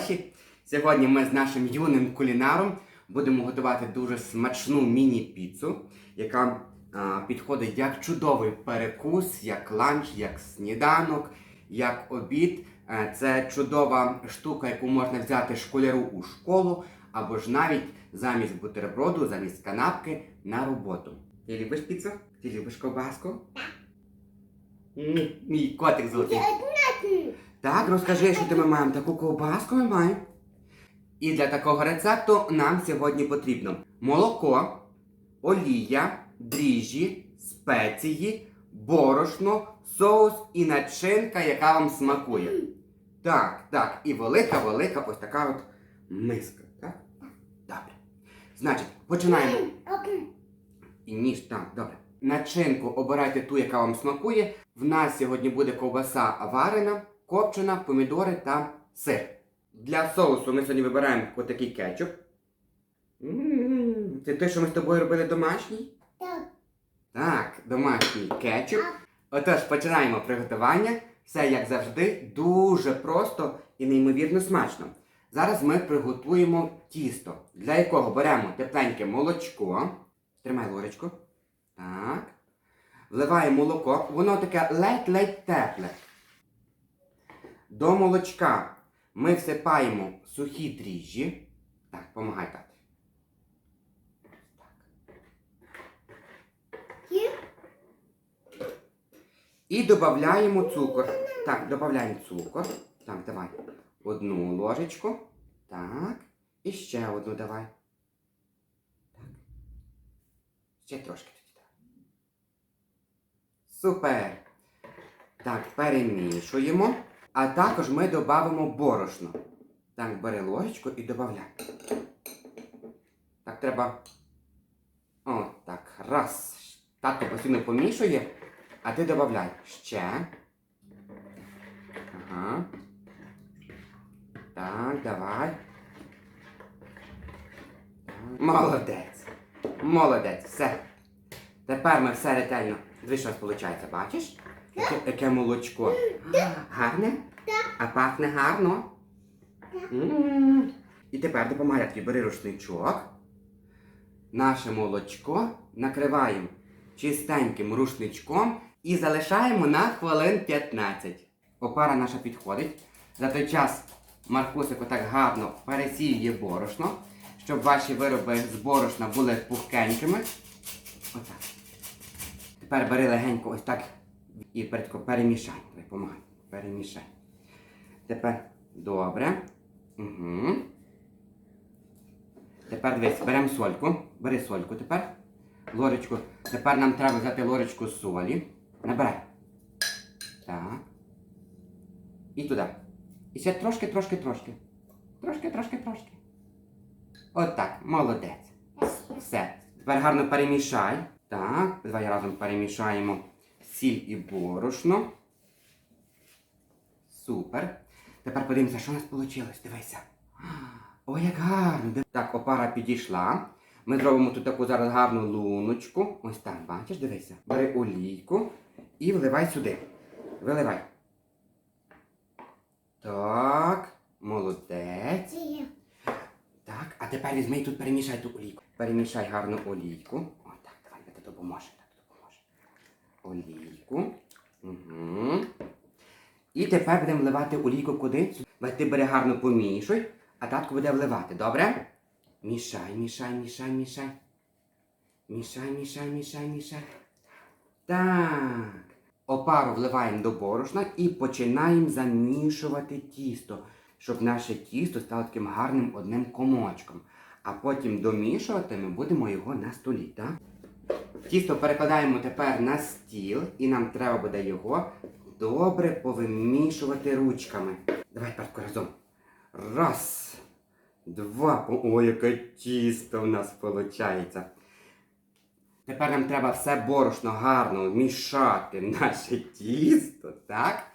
Хороші! Сьогодні ми з нашим юним кулінаром будемо готувати дуже смачну міні-піцу, яка а, підходить як чудовий перекус, як ланч, як сніданок, як обід. Е, Це чудова штука, яку можна взяти школяру у школу, або ж навіть замість бутерброду, замість канапки на роботу. Ти любиш піцу? Ти любиш ковбаску? Мій котик золотий. Так, розкажи, що ти ми маємо таку ковбаску ми маємо. І для такого рецепту нам сьогодні потрібно молоко, олія, дріжджі, спеції, борошно, соус і начинка, яка вам смакує. Так, так, і велика-велика ось така от миска. Так? Добре. Значить, починаємо. І ніж так, добре. Начинку обирайте ту, яка вам смакує. В нас сьогодні буде ковбаса варена, копчена, помідори та сир. Для соусу ми сьогодні вибираємо отакий кетчуп. М, Це те, що ми з тобою робили домашній? Так, домашній кетчуп. Отож, починаємо приготування. Все як завжди, дуже просто і неймовірно смачно. Зараз ми приготуємо тісто, для якого беремо тепленьке молочко. Тримай ложечку. Так. Вливаємо молоко. Воно таке ледь-ледь тепле. До молочка ми всипаємо сухі дріжджі. Так, помагай тати. І додаємо цукор. Так, додаємо цукор. Так, давай. Одну ложечку. Так. І ще одну давай. Так. Ще трошки тоді. Супер. Так, перемішуємо. А також ми додамо борошно. Так, бери ложечку і додай. Так, треба. О, так, раз. Тато постійно помішує, а ти додай. Ще. Ага. Так, давай. Молодець. Молодець. Все. Тепер ми все ретельно. Дивись, що виходить, бачиш? Яке, яке молочко. Гарне? А пахне гарно? І тепер допомагай тобі бери рушничок. Наше молочко накриваємо чистеньким рушничком і залишаємо на хвилин 15. Опара наша підходить. За той час Маркусик отак гарно пересіює борошно, щоб ваші вироби з борошна були пухкенькими. Отак. Тепер бери легенько ось так і передко перемішай. Давай, помагай. Перемішай. Тепер добре. Угу. Тепер дивись, беремо сольку. Бери сольку тепер. Ложечку. Тепер нам треба взяти ложечку солі. Набирай. Так. І туди. І ще трошки, трошки, трошки. Трошки, трошки, трошки. Отак. Молодець. Все. Тепер гарно перемішай. Так. Давай разом перемішаємо сіль і борошно. Супер. Тепер подивимося, що у нас вийшло. Дивися. Ой, як гарно. Так, опара підійшла. Ми зробимо тут таку зараз гарну луночку. Ось так, бачиш, дивися. Бери олійку і вливай сюди. Виливай. Так, молодець. Так, а тепер візьми і тут перемішай ту олійку. Перемішай гарну олійку. О, так, давай, я тобі допоможе. Олійку. Угу. І тепер будемо вливати олійку куди? Ти бери гарно помішуй, а татко буде вливати, добре? Мішай, мішай, мішай, мішай. Мішай, мішай, мішай, мішай. Так. Опару вливаємо до борошна і починаємо замішувати тісто, щоб наше тісто стало таким гарним одним комочком. А потім домішувати ми будемо його на столі, так? Тісто перекладаємо тепер на стіл, і нам треба буде його добре повимішувати ручками. Давай тепер разом. Раз, два. О, яке тісто в нас виходить. Тепер нам треба все борошно гарно мішати наше тісто, так?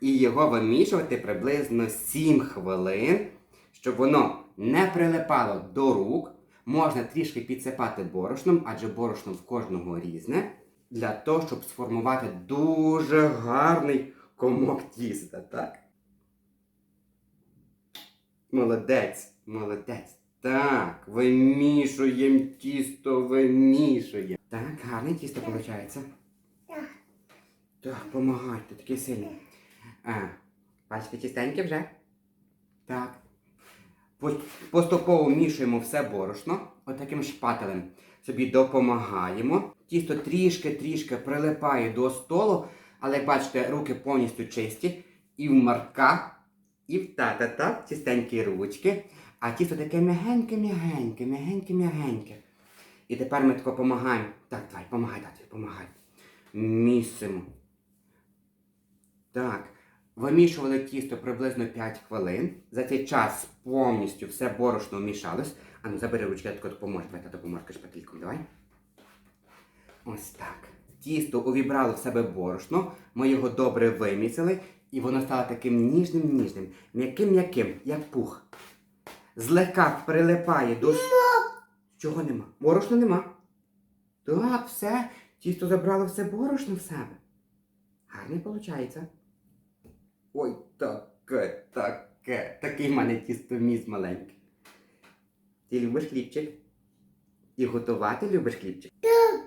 І його вимішувати приблизно 7 хвилин, щоб воно не прилипало до рук. Можна трішки підсипати борошном, адже борошно в кожного різне, для того, щоб сформувати дуже гарний комок тіста, так? Молодець, молодець. Так, вимішуємо тісто, вимішуємо. Так, гарне тісто виходить. Так. Так, помагайте, такий сильний. А, бачите, чистеньке вже? Так. По- Поступово вмішуємо все борошно, отаким шпателем собі допомагаємо. Тісто трішки-трішки прилипає до столу, але як бачите, руки повністю чисті. І в Марка, і в тата, так, чистенькі ручки. А тісто таке м'ягеньке, м'ягеньке, м'ягеньке, м'ягеньке. І тепер ми тако допомагаємо. Так, давай, помагай, тату, помагай. Місимо. Так. Вимішували тісто приблизно 5 хвилин. За цей час повністю все борошно вмішалось. А ну забери ручки, я допоможу. Давай, тато, поможеш шпательком, давай. Ось так. Тісто увібрало в себе борошно, ми його добре вимісили, і воно стало таким ніжним, ніжним, м'яким-м'яким, як пух. Злегка прилипає до. Чого нема? Борошна нема. Так, все. Тісто забрало все борошно в себе. Гарно виходить. Ой, таке, таке. Такий в мене тістоміс маленький. Ти любиш хлібчик? І готувати любиш хлібчик?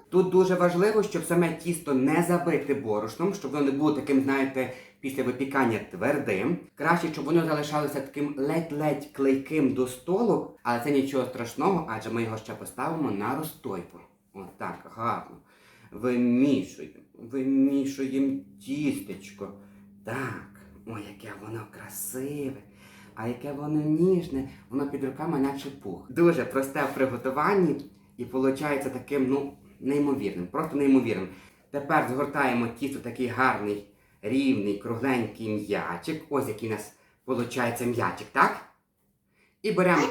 Тут дуже важливо, щоб саме тісто не забити борошном, щоб воно не було таким, знаєте, після випікання твердим. Краще, щоб воно залишалося таким ледь-ледь клейким до столу, але це нічого страшного, адже ми його ще поставимо на розтойку. Отак, гарно. Вимішуємо, вимішуємо тістечко. Так, ой, яке воно красиве. А яке воно ніжне, воно під руками наче пух. Дуже просте в приготуванні і виходить таким, ну, неймовірним, просто неймовірним. Тепер згортаємо тісто такий гарний, рівний, кругленький м'ячик. Ось який у нас виходить м'ячик, так? І беремо.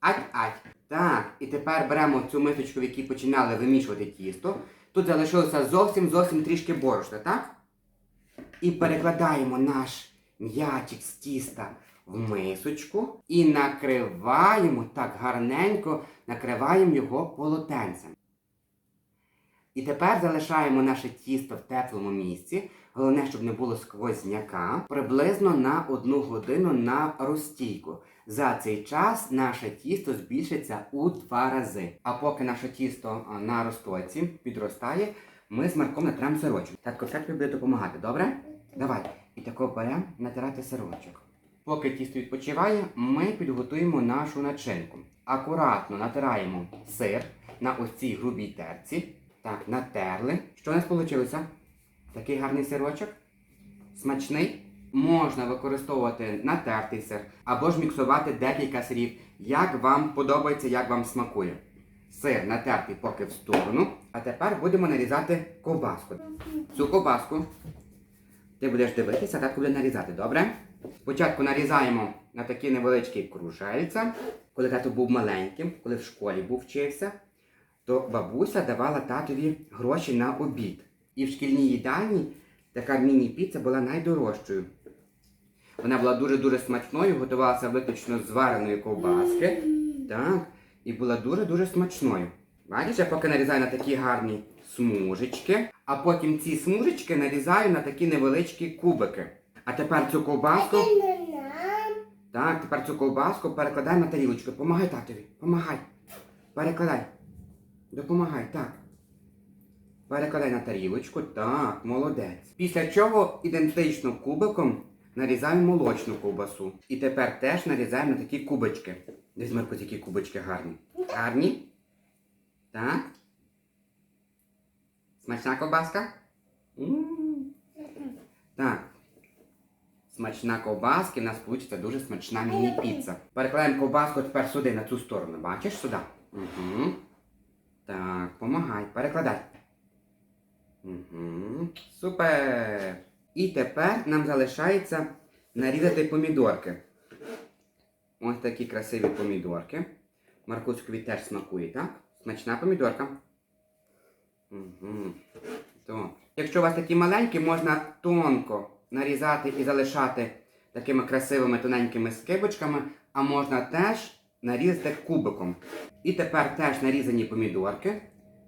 Ать-ать. Так, і тепер беремо цю мисочку, в якій починали вимішувати тісто. Тут залишилося зовсім зовсім трішки борошна, так? І перекладаємо наш м'ячик з тіста в мисочку і накриваємо так гарненько, накриваємо його полотенцем. І тепер залишаємо наше тісто в теплому місці. Головне, щоб не було сквозняка. Приблизно на одну годину на розстійку. За цей час наше тісто збільшиться у два рази. А поки наше тісто на розтойці підростає, ми з Марком натремо сирочок. Татко все тобі буде допомагати, добре? Давай. І тако беремо натирати сирочок. Поки тісто відпочиває, ми підготуємо нашу начинку. Акуратно натираємо сир на ось цій грубій терці. Так, натерли. Що у нас вийшло? Такий гарний сирочок. Смачний. Можна використовувати натертий сир або ж міксувати декілька сирів, як вам подобається, як вам смакує. Сир натертий поки в сторону. А тепер будемо нарізати ковбаску. Цю ковбаску ти будеш дивитися, так буде нарізати, добре? Спочатку нарізаємо на такі невеличкі кружельця. Коли тато був маленьким, коли в школі був вчився, то бабуся давала татові гроші на обід. І в шкільній їдальні така міні-піца була найдорожчою. Вона була дуже-дуже смачною, готувалася виключно з вареної ковбаски. Так, і була дуже-дуже смачною. Бачиш, я поки нарізаю на такі гарні смужечки, а потім ці смужечки нарізаю на такі невеличкі кубики. А тепер цю ковбаску. Так, тепер цю ковбаску перекладай на тарілочку. Помагай татові, помагай. Перекладай. Допомагай, так. Перекладай на тарілочку. Так, молодець. Після чого ідентично кубиком нарізаємо молочну ковбасу. І тепер теж нарізаємо на такі кубочки. Десь Марко, які кубочки гарні. Гарні? Так. Смачна ковбаска? М. Так. Смачна ковбаска, і в нас вийде дуже смачна міні-піца. Перекладаємо ковбаску тепер сюди, на цю сторону. Бачиш сюди? Угу. Так, помагай, перекладай. Угу. Супер. І тепер нам залишається нарізати помідорки. Ось такі красиві помідорки. Маркуцькові теж смакує, так? Смачна помідорка. То. Якщо у вас такі маленькі, можна тонко нарізати і залишати такими красивими тоненькими скибочками, а можна теж нарізати кубиком. І тепер теж нарізані помідорки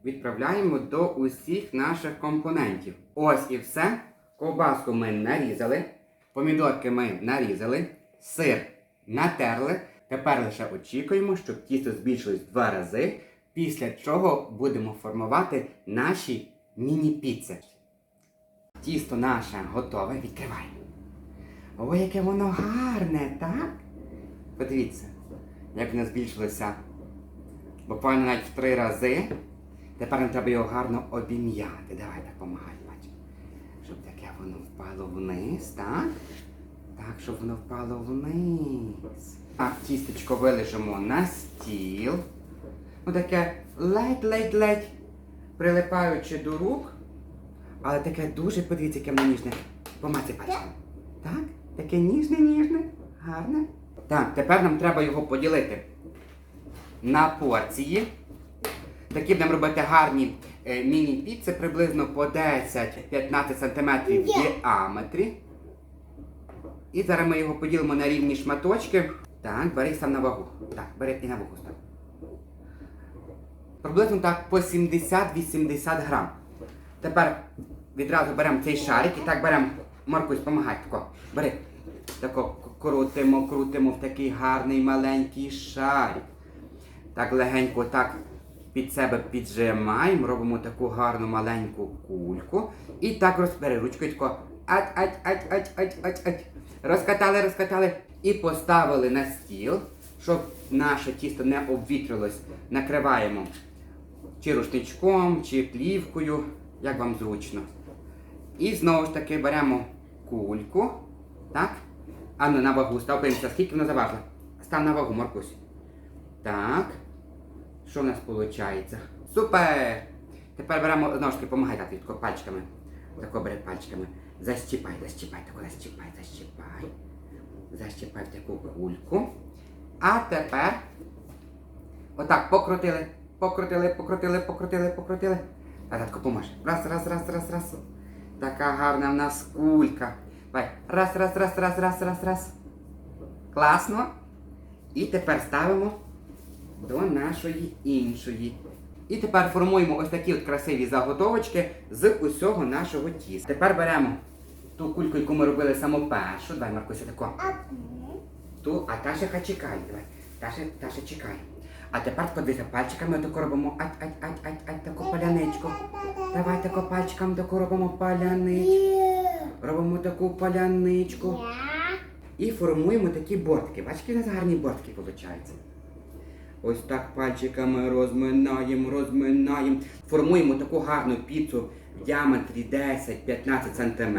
відправляємо до усіх наших компонентів. Ось і все. Ковбаску ми нарізали, помідорки ми нарізали, сир натерли. Тепер лише очікуємо, щоб тісто збільшилось два рази, після чого будемо формувати наші міні-піци. Тісто наше готове, відкриваємо. Ой, яке воно гарне, так? Подивіться, як воно збільшилося буквально навіть в три рази. Тепер нам треба його гарно обім'яти. Давай так помагай, бач. Щоб таке воно впало вниз, так? Так, щоб воно впало вниз. Так, тістечко вилежимо на стіл. Отаке ледь-ледь-ледь прилипаючи до рук. Але таке дуже, подивіться, яке воно ніжне. Помацай пальчиком. Так? Таке ніжне, ніжне, гарне. Так, тепер нам треба його поділити на порції. Такі будемо робити гарні е, міні-піци приблизно по 10-15 см в діаметрі. І зараз ми його поділимо на рівні шматочки. Так, бери став на вагу. Так, бери і на вагу став. Приблизно так по 70-80 грам. Тепер відразу беремо цей шарик і так беремо. Маркусь, помагай, тако. Бери. Тако крутимо, крутимо в такий гарний маленький шарик. Так легенько так під себе піджимаємо, робимо таку гарну маленьку кульку. І так розбери ручкою тако. Ать, ать, ать, ать, ать, ать, ать. Розкатали, розкатали і поставили на стіл, щоб наше тісто не обвітрилось. Накриваємо чи рушничком, чи плівкою, як вам зручно. І знову ж таки беремо кульку. Так? А ну на вагу став подивимося, скільки вона заважила. Став на вагу, Маркусь. Так. Що в нас виходить? Супер! Тепер беремо знову ж таки, помагай так, пальчиками. Тако бери пальчиками. Защіпай, защіпай, тако защіпай, защіпай. Защіпай в таку кульку. А тепер отак покрутили, покрутили, покрутили, покрутили, покрутили. А татко. Раз, раз, раз, раз, раз. Така гарна в нас кулька. Давай. Раз, раз, раз, раз, раз, раз, раз. Класно. І тепер ставимо до нашої іншої. І тепер формуємо ось такі от красиві заготовочки з усього нашого тіста. Тепер беремо ту кульку, яку ми робили саму першу. Давай, Маркуся, тако. Ту, а та ще хай чекає. Давай. Та ще, та чекає. А тепер подивися, пальчиками тако робимо ать, ать, ать, ать, ать, таку паляничку. Давай тако пальчиками тако робимо паляничку. Робимо таку паляничку. І формуємо такі бортики. Бачите, у нас гарні бортики виходять. Ось так пальчиками розминаємо, розминаємо. Формуємо таку гарну піцу в діаметрі 10-15 см.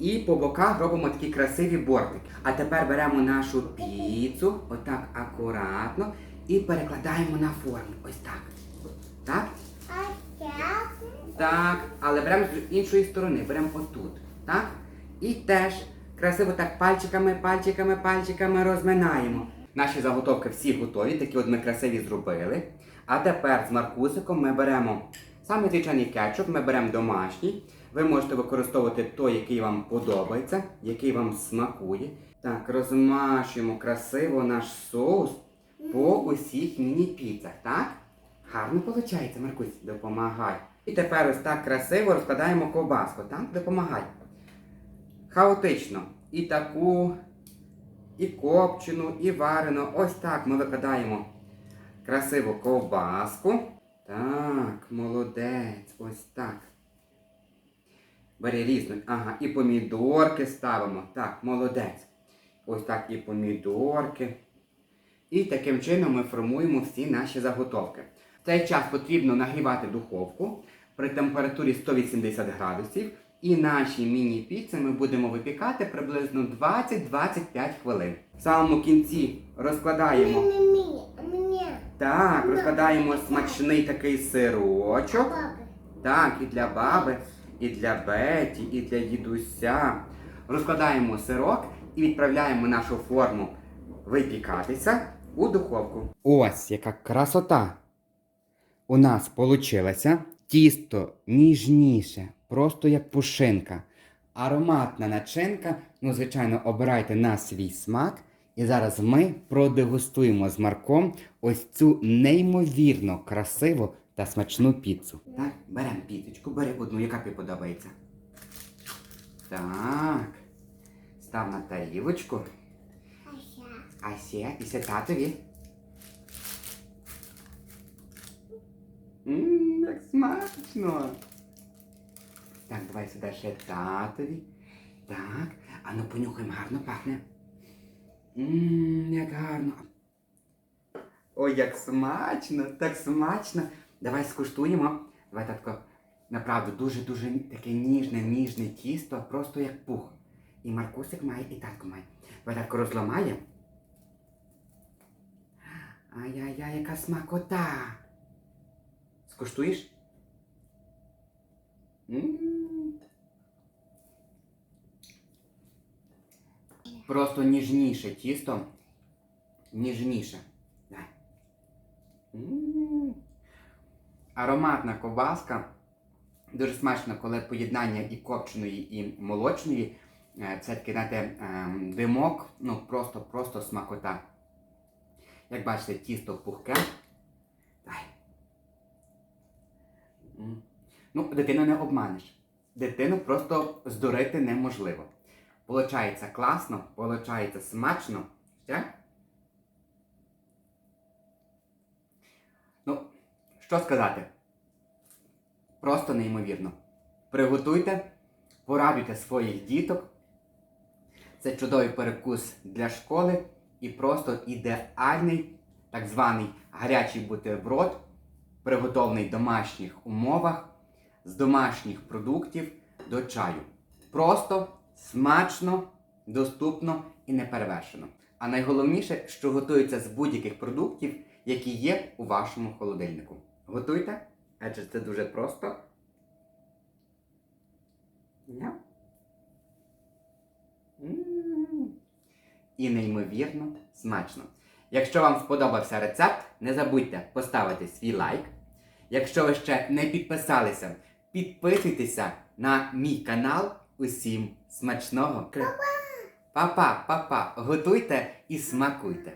І по боках робимо такі красиві бортики. А тепер беремо нашу піцу, отак акуратно, і перекладаємо на форму. Ось так. Так? Так, але беремо з іншої сторони, беремо отут. Так? І теж красиво так пальчиками, пальчиками, пальчиками розминаємо. Наші заготовки всі готові, такі от ми красиві зробили. А тепер з Маркусиком ми беремо саме звичайний кетчуп, ми беремо домашній. Ви можете використовувати той, який вам подобається, який вам смакує. Так, розмашуємо красиво наш соус по усіх міні-піцах, так? Гарно виходить, Маркусь, допомагай. І тепер ось так красиво розкладаємо ковбаску, так? Допомагай. Хаотично. І таку, і копчену, і варену. Ось так ми викладаємо красиву ковбаску. Так, молодець, ось так. Бери різно. Ага, і помідорки ставимо. Так, молодець. Ось так і помідорки. І таким чином ми формуємо всі наші заготовки. В цей час потрібно нагрівати духовку при температурі 180 градусів. І наші міні-піци ми будемо випікати приблизно 20-25 хвилин. В самому кінці розкладаємо. Так, розкладаємо смачний такий сирочок. Так, і для баби, і для Беті, і для дідуся. Розкладаємо сирок і відправляємо нашу форму випікатися у духовку. Ось яка красота у нас вийшла. Тісто ніжніше, просто як пушинка. Ароматна начинка. Ну, звичайно, обирайте на свій смак. І зараз ми продегустуємо з Марком ось цю неймовірно красиву та смачну піцу. Так, беремо піцечку, бери одну, яка тобі подобається. Так. Став на тарілочку. А ще, і ще татові. Ммм, як смачно. Так, давай сюди ще татові. Так, а ну понюхаємо, гарно пахне. Ммм, як гарно. Ой, як смачно, так смачно. Давай скуштуємо. Давай, татко, направду, дуже-дуже таке ніжне, ніжне тісто, просто як пух. І Маркусик має, і татко має. Давай татко розламає. Ай-яй-яй, яка смакота. Скуштуєш? Просто ніжніше тісто. Ніжніше. Дай. Ароматна ковбаска. Дуже смачно, коли поєднання і копченої, і молочної. Е, Це такий, знаєте, ем, димок, ну просто, просто смакота. Як бачите, тісто пухке. Дай. Ну, дитину не обманеш. Дитину просто здурити неможливо. Получається класно, получається смачно. Ще? Ну, що сказати? Просто неймовірно. Приготуйте, порадуйте своїх діток. Це чудовий перекус для школи і просто ідеальний так званий гарячий бутерброд, приготовлений в домашніх умовах, з домашніх продуктів до чаю. Просто, смачно, доступно і неперевершено. А найголовніше, що готується з будь-яких продуктів, які є у вашому холодильнику. Готуйте, адже це дуже просто. Ням. М. І неймовірно смачно. Якщо вам сподобався рецепт, не забудьте поставити свій лайк. Якщо ви ще не підписалися, підписуйтеся на мій канал. Усім смачного! Па-па, па-па! Готуйте і смакуйте!